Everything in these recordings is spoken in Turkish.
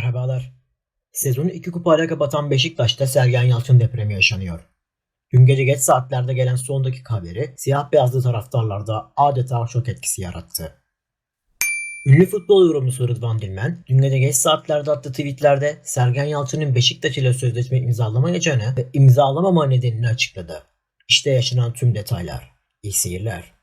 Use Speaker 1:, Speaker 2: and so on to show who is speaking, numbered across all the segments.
Speaker 1: Merhabalar. Sezonu iki kupayla kapatan Beşiktaş'ta Sergen Yalçın depremi yaşanıyor. Dün gece geç saatlerde gelen son dakika haberi siyah beyazlı taraftarlarda adeta şok etkisi yarattı. Ünlü futbol yorumcusu Rıdvan Dilmen, dün gece geç saatlerde attığı tweetlerde Sergen Yalçın'ın Beşiktaş ile sözleşme imzalamayacağını ve imzalamama nedenini açıkladı. İşte yaşanan tüm detaylar. İyi seyirler.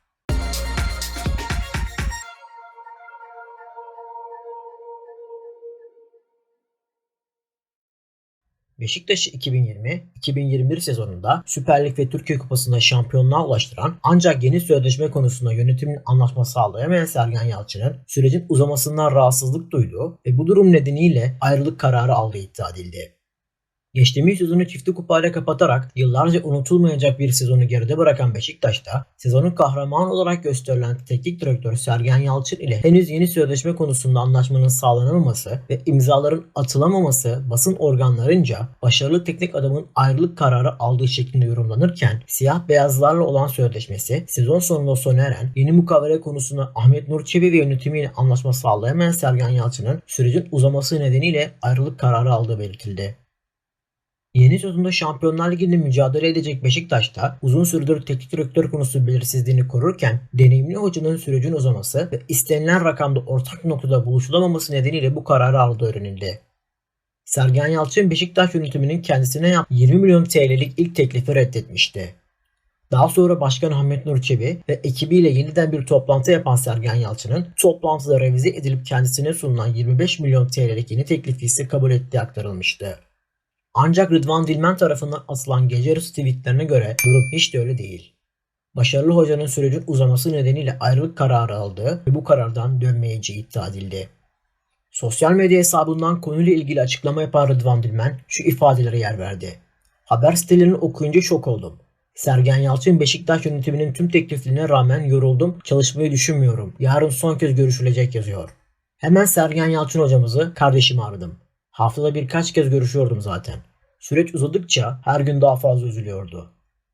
Speaker 1: Beşiktaş'ı 2020-2021 sezonunda Süper Lig ve Türkiye Kupası'nda şampiyonluğa ulaştıran ancak yeni sözleşme konusunda yönetimin anlaşma sağlayamayan Sergen Yalçın'ın sürecin uzamasından rahatsızlık duyduğu ve bu durum nedeniyle ayrılık kararı aldığı iddia edildi. Geçtiğimiz sezonu çifti kupayla kapatarak yıllarca unutulmayacak bir sezonu geride bırakan Beşiktaş'ta sezonun kahramanı olarak gösterilen teknik direktör Sergen Yalçın ile henüz yeni sözleşme konusunda anlaşmanın sağlanamaması ve imzaların atılamaması basın organlarınca başarılı teknik adamın ayrılık kararı aldığı şeklinde yorumlanırken siyah beyazlarla olan sözleşmesi sezon sonunda sona eren yeni mukavele konusunda Ahmet Nur Çebi ve yönetimiyle anlaşma sağlayamayan Sergen Yalçın'ın sürecin uzaması nedeniyle ayrılık kararı aldığı belirtildi. Yeni sezonda Şampiyonlar Ligi'nde mücadele edecek Beşiktaş'ta uzun süredir teknik direktör konusu belirsizliğini korurken deneyimli hocanın sürecin uzaması ve istenilen rakamda ortak noktada buluşulamaması nedeniyle bu kararı aldığı öğrenildi. Sergen Yalçın Beşiktaş yönetiminin kendisine yaptığı 20 milyon TL'lik ilk teklifi reddetmişti. Daha sonra Başkan Ahmet Nur Çebi ve ekibiyle yeniden bir toplantı yapan Sergen Yalçın'ın toplantıda revize edilip kendisine sunulan 25 milyon TL'lik yeni teklifi ise kabul ettiği aktarılmıştı. Ancak Rıdvan Dilmen tarafından atılan gece yarısı tweetlerine göre durum hiç de öyle değil. Başarılı hocanın sürecin uzaması nedeniyle ayrılık kararı aldığı ve bu karardan dönmeyeceği iddia edildi. Sosyal medya hesabından konuyla ilgili açıklama yapan Rıdvan Dilmen şu ifadelere yer verdi. Haber sitelerini okuyunca şok oldum. Sergen Yalçın Beşiktaş yönetiminin tüm tekliflerine rağmen yoruldum, çalışmayı düşünmüyorum. Yarın son kez görüşülecek yazıyor. Hemen Sergen Yalçın hocamızı kardeşimi aradım. Haftada birkaç kez görüşüyordum zaten. Süreç uzadıkça her gün daha fazla üzülüyordu.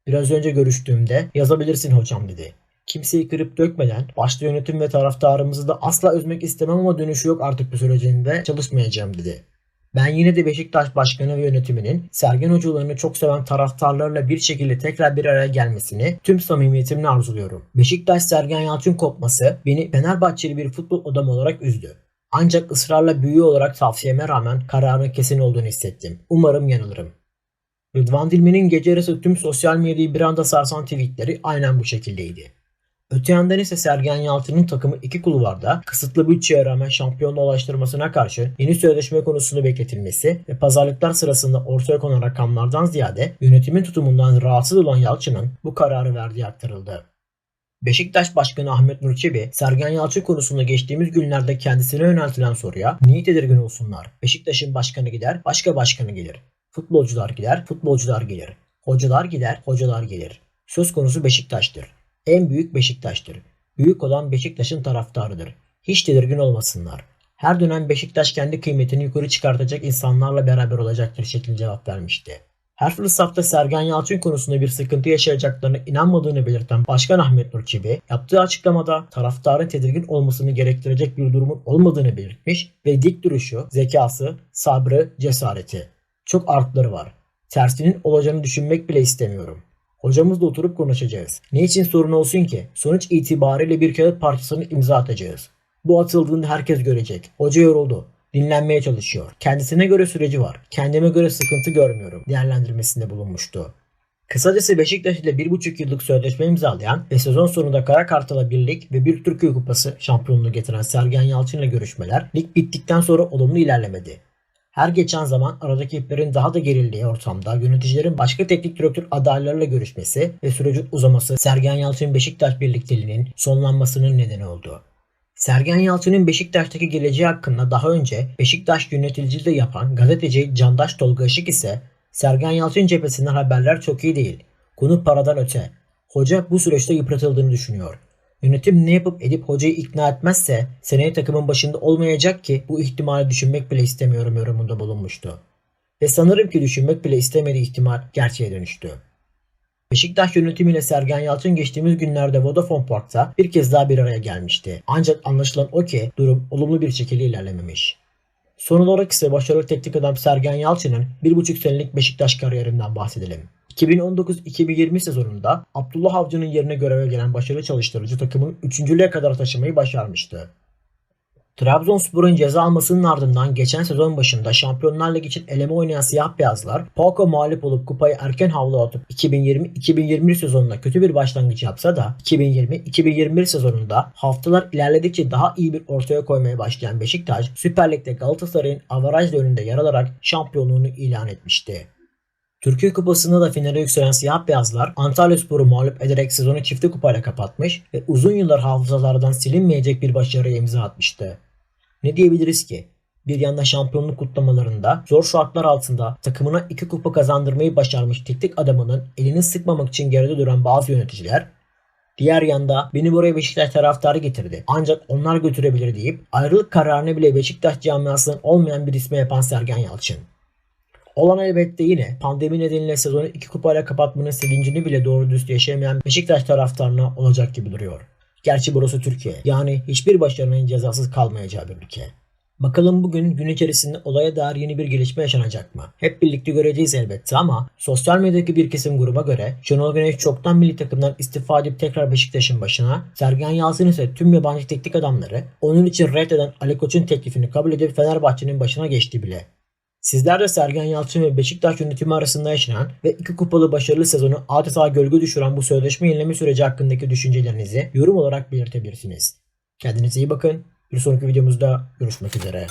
Speaker 1: Biraz önce görüştüğümde yazabilirsin hocam dedi. Kimseyi kırıp dökmeden başta yönetim ve taraftarımızı da asla üzmek istemem ama dönüşü yok artık bu sürecinde çalışmayacağım dedi. Ben yine de Beşiktaş Başkanı ve yönetiminin Sergen hocalarını çok seven taraftarlarla bir şekilde tekrar bir araya gelmesini tüm samimiyetimle arzuluyorum. Beşiktaş Sergen Yalçın kopması beni Fenerbahçeli bir futbol adamı olarak üzdü. Ancak ısrarla büyü olarak tavsiyeme rağmen kararın kesin olduğunu hissettim. Umarım yanılırım. Rıdvan Dilmen'in gece yarısı tüm sosyal medyayı bir anda sarsan tweetleri aynen bu şekildeydi. Öte yandan ise Sergen Yalçın'ın takımı iki kulvarda kısıtlı bütçeye rağmen şampiyonluğa ulaştırmasına karşı yeni sözleşme konusunu bekletilmesi ve pazarlıklar sırasında ortaya konan rakamlardan ziyade yönetimin tutumundan rahatsız olan Yalçın'ın bu kararı verdiği aktarıldı. Beşiktaş Başkanı Ahmet Nur Çebi, Sergen Yalçın konusunda geçtiğimiz günlerde kendisine yöneltilen soruya niye tedirgin olsunlar? Beşiktaş'ın başkanı gider, başka başkanı gelir. Futbolcular gider, futbolcular gelir. Hocalar gider, hocalar gelir. Söz konusu Beşiktaş'tır. En büyük Beşiktaş'tır. Büyük olan Beşiktaş'ın taraftarıdır. Hiç tedirgin olmasınlar. Her dönem Beşiktaş kendi kıymetini yukarı çıkartacak insanlarla beraber olacaktır şeklinde cevap vermişti. Her fırsatta Sergen Yalçın konusunda bir sıkıntı yaşayacaklarına inanmadığını belirten Başkan Ahmet Nur Çebi yaptığı açıklamada taraftarın tedirgin olmasını gerektirecek bir durumun olmadığını belirtmiş ve dik duruşu, zekası, sabrı, cesareti. Çok artıları var. Tersinin olacağını düşünmek bile istemiyorum. Hocamızla oturup konuşacağız. Ne için sorun olsun ki? Sonuç itibariyle bir kağıt parçasını imza atacağız. Bu atıldığında herkes görecek. Hoca yoruldu dinlenmeye çalışıyor. Kendisine göre süreci var. Kendime göre sıkıntı görmüyorum değerlendirmesinde bulunmuştu. Kısacası Beşiktaş ile 1,5 yıllık sözleşme imzalayan ve sezon sonunda Kara Kartal'a birlik ve bir Türkiye Kupası şampiyonluğu getiren Sergen Yalçın ile görüşmeler lig bittikten sonra olumlu ilerlemedi. Her geçen zaman aradaki iplerin daha da gerildiği ortamda yöneticilerin başka teknik direktör adaylarıyla görüşmesi ve sürecin uzaması Sergen Yalçın Beşiktaş birlikteliğinin sonlanmasının nedeni oldu. Sergen Yalçın'ın Beşiktaş'taki geleceği hakkında daha önce Beşiktaş yöneticiliği yapan gazeteci Candaş Tolga Işık ise Sergen Yalçın cephesinden haberler çok iyi değil. Konu paradan öte. Hoca bu süreçte yıpratıldığını düşünüyor. Yönetim ne yapıp edip hocayı ikna etmezse seneye takımın başında olmayacak ki bu ihtimali düşünmek bile istemiyorum yorumunda bulunmuştu. Ve sanırım ki düşünmek bile istemediği ihtimal gerçeğe dönüştü. Beşiktaş yönetimiyle Sergen Yalçın geçtiğimiz günlerde Vodafone Park'ta bir kez daha bir araya gelmişti. Ancak anlaşılan o ki durum olumlu bir şekilde ilerlememiş. Son olarak ise başarılı teknik adam Sergen Yalçın'ın 1,5 senelik Beşiktaş kariyerinden bahsedelim. 2019-2020 sezonunda Abdullah Avcı'nın yerine göreve gelen başarılı çalıştırıcı takımın 3. kadar taşımayı başarmıştı. Trabzonspor'un ceza almasının ardından geçen sezon başında Şampiyonlar Ligi için eleme oynayan siyah beyazlar PAOK'a mağlup olup kupayı erken havlu atıp 2020-2021 sezonuna kötü bir başlangıç yapsa da 2020-2021 sezonunda haftalar ilerledikçe daha iyi bir ortaya koymaya başlayan Beşiktaş Süper Lig'de Galatasaray'ın avarajla önünde yer alarak şampiyonluğunu ilan etmişti. Türkiye Kupası'nda da finale yükselen siyah beyazlar Antalyaspor'u mağlup ederek sezonu çifte kupayla kapatmış ve uzun yıllar hafızalardan silinmeyecek bir başarıya imza atmıştı. Ne diyebiliriz ki? Bir yanda şampiyonluk kutlamalarında zor şartlar altında takımına iki kupa kazandırmayı başarmış teknik adamının elini sıkmamak için geride duran bazı yöneticiler Diğer yanda beni buraya Beşiktaş taraftarı getirdi. Ancak onlar götürebilir deyip ayrılık kararını bile Beşiktaş camiasının olmayan bir isme yapan Sergen Yalçın. Olan elbette yine pandemi nedeniyle sezonu iki kupayla kapatmanın sevincini bile doğru dürüst yaşayamayan Beşiktaş taraftarına olacak gibi duruyor. Gerçi burası Türkiye. Yani hiçbir başarının cezasız kalmayacağı bir ülke. Bakalım bugün gün içerisinde olaya dair yeni bir gelişme yaşanacak mı? Hep birlikte göreceğiz elbette ama sosyal medyadaki bir kesim gruba göre Şenol Güneş çoktan milli takımdan istifa edip tekrar Beşiktaş'ın başına, Sergen Yalçın ise tüm yabancı teknik adamları onun için reddeden Ali Koç'un teklifini kabul edip Fenerbahçe'nin başına geçti bile. Sizler de Sergen Yalçın ve Beşiktaş yönetimi arasında yaşanan ve iki kupalı başarılı sezonu adeta gölge düşüren bu sözleşme yenileme süreci hakkındaki düşüncelerinizi yorum olarak belirtebilirsiniz. Kendinize iyi bakın. Bir sonraki videomuzda görüşmek üzere.